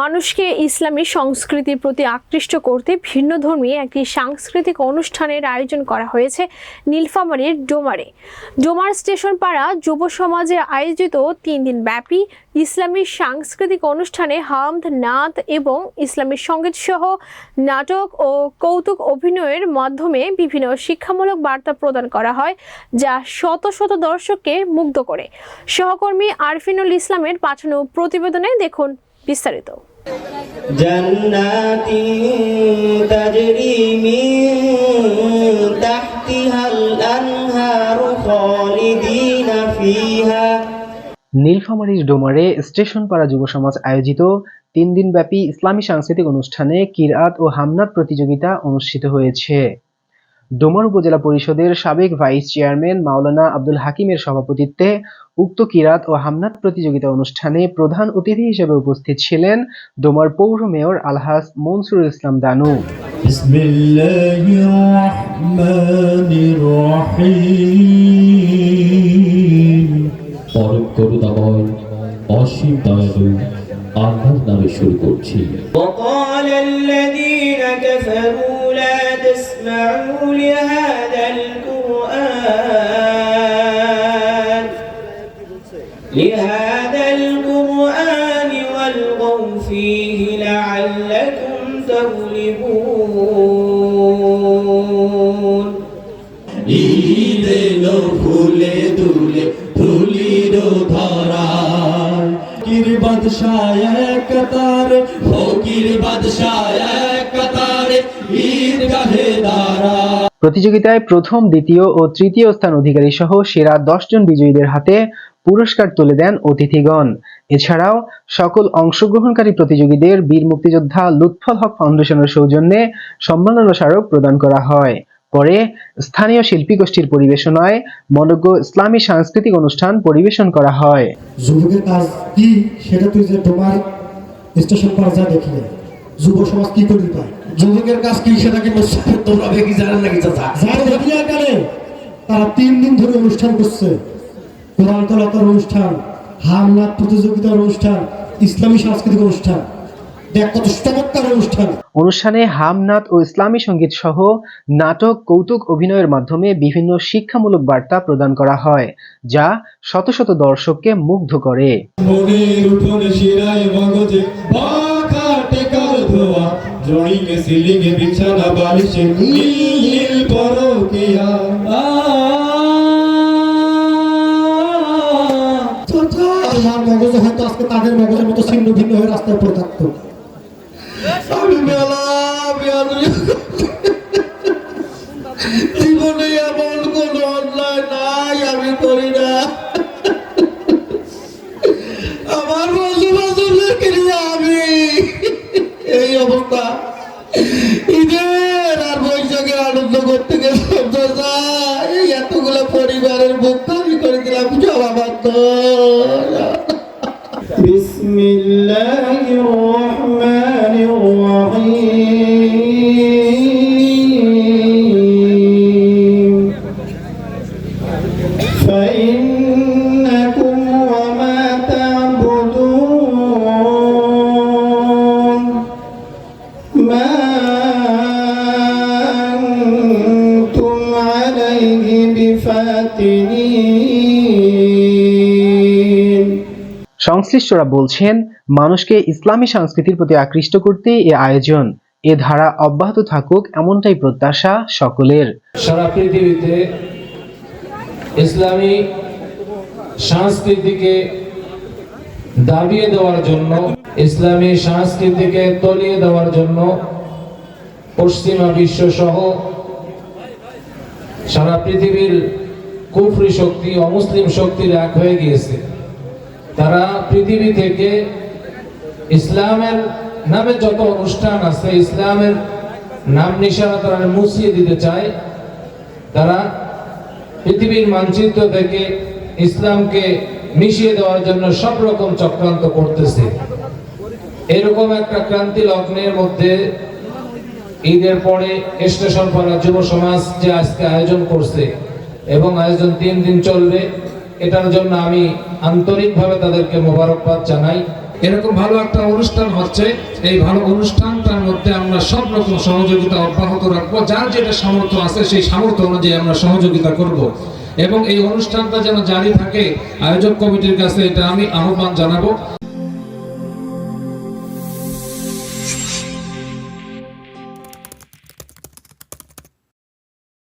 মানুষকে ইসলামী সংস্কৃতির প্রতি আকৃষ্ট করতে ভিন্নধর্মী একটি সাংস্কৃতিক অনুষ্ঠানের আয়োজন করা হয়েছে নীলফামারীর ডোমারে। ডোমার স্টেশন পাড়া যুব সমাজে আয়োজিত তিন দিন ব্যাপী ইসলামী সাংস্কৃতিক অনুষ্ঠানে হামদ, নাত এবং ইসলামী সংগীত সহ নাটক ও কৌতুক অভিনয়ের মাধ্যমে বিভিন্ন শিক্ষামূলক বার্তা প্রদান করা হয়, যা শত শত দর্শককে মুগ্ধ করে। সহকর্মী আরফিনুল ইসলামের পাঠানো প্রতিবেদনে দেখুন বিস্তারিত। নীলফামারীর ডোমারে স্টেশন পাড়া যুব সমাজ আয়োজিত তিন দিনব্যাপী ইসলামী সাংস্কৃতিক অনুষ্ঠানে কিরাত ও হামনাত প্রতিযোগিতা অনুষ্ঠিত হয়েছে। ডোমার উপজেলা পরিষদের সাবেক ভাইস চেয়ারম্যান মাওলানা আব্দুল হাকিমের সভাপতিত্বে উক্ত কিরাত ও হামনাত প্রতিযোগিতা অনুষ্ঠানে প্রধান অতিথি হিসেবে উপস্থিত ছিলেন ডোমার পৌর মেয়র আলহাস মনসুরুল ইসলাম দানু بسم الله الرحمن الرحيم পরম করুণাময় অসীম দয়ালু আল্লাহর নামে শুরু করছি وقال الذين كفروا لا تسمعوا لهذا القرآن لهذا القرآن والغوا فيه لعلكم تغلبون ঈদ এলো ফুলে দুলে ধুলির ধরার ফকির বাদশাহ এক কাতারে ফকির বাদশাহ প্রতিযোগিতায় প্রথম, দ্বিতীয় ও তৃতীয় স্থান অধিকারী সহ সেরা দশজন বিজয়ীদের হাতে পুরস্কার তুলে দেন অতিথিগণ। এছাড়াও সকল অংশগ্রহণকারী প্রতিযোগীদের বীর মুক্তিযোদ্ধা লুৎফল হক ফাউন্ডেশনের সৌজন্যে সম্মাননা স্মারক প্রদান করা হয়। পরে স্থানীয় শিল্পী গোষ্ঠীর পরিবেশনায় মনজ্ঞ ইসলামী সাংস্কৃতিক অনুষ্ঠান পরিবেশন করা হয়। যুবকের কাজ কি সেটা তুই যে তোমার স্টেশন যুব সমাজ কি পায় যুবকের কাজ কি? সেটা কি তোমরা কি জানেন নাকি চাচা? কালে তারা তিন দিন ধরে অনুষ্ঠান করছে। কোরআন তলাতার অনুষ্ঠান হামনাথ প্রতিযোগিতার অনুষ্ঠান ইসলামী সাংস্কৃতিক অনুষ্ঠান। অনুষ্ঠান। অনুষ্ঠানে হামনাত ও ইসলামী সংগীত সহ নাটক কৌতুক অভিনয়ের মাধ্যমে বিভিন্ন শিক্ষামূলক বার্তা প্রদান করা হয় যা শত শত দর্শককে মুগ্ধ করে। শিরায় মগজে এ ড্রয়িংয়ে সিলিংয়ে বিছানা বালিশে নীল নীল পরকিয়া আমার মগজ হয়তো আজকে তাদের মগজের মতো ছিন্ন ভিন্ন হয়ে রাস্তায় পড়ে থাকতো আমি মেলা এই এতগুলো পরিবারের বুক খালি করে দিলাম জবাব বিসমিল্লাহির রহমানির রহিম। সংশ্লিষ্টরা বলছেন মানুষকে ইসলামী সংস্কৃতির প্রতি আকৃষ্ট করতে এ আয়োজন। এ ধারা অব্যাহত থাকুক এমনটাই প্রত্যাশা সকলের। সারা পৃথিবীতে ইসলামী সংস্কৃতিকে দাবিয়ে দেওয়ার জন্য ইসলামী সংস্কৃতিকে তলিয়ে দেওয়ার জন্য পশ্চিমা বিশ্ব সহ সারা পৃথিবীর কুফরি শক্তি, অমুসলিম শক্তির এক হয়ে গিয়েছে। তারা পৃথিবী থেকে ইসলামের নামে যত অনুষ্ঠান আছে, ইসলামের নাম নিশানা তারা মুছিয়ে দিতে চায়। তারা পৃথিবীর মানচিত্র থেকে ইসলামকে মিশিয়ে দেওয়ার জন্য সব রকম চক্রান্ত করতেছে। এরকম একটা ক্রান্তি লগ্নের মধ্যে ঈদের পরে স্টেশন পাড়া যুব সমাজ যে আজকে আয়োজন করছে এবং আয়োজন তিন দিন চলবে, এটার জন্য আমি আন্তরিকভাবে তাদেরকে মোবারকবাদ জানাই। এরকম ভালো একটা অনুষ্ঠান হচ্ছে, এই ভালো অনুষ্ঠানটার মধ্যে আমরা সব রকম সহযোগিতা অব্যাহত রাখব। যার যেটা সামর্থ্য আছে, সেই সামর্থ্য অনুযায়ী আমরা সহযোগিতা করব। এবং এই অনুষ্ঠানটা যেন জারি থাকে, আয়োজক কমিটির কাছে এটা আমি আহ্বান জানাব।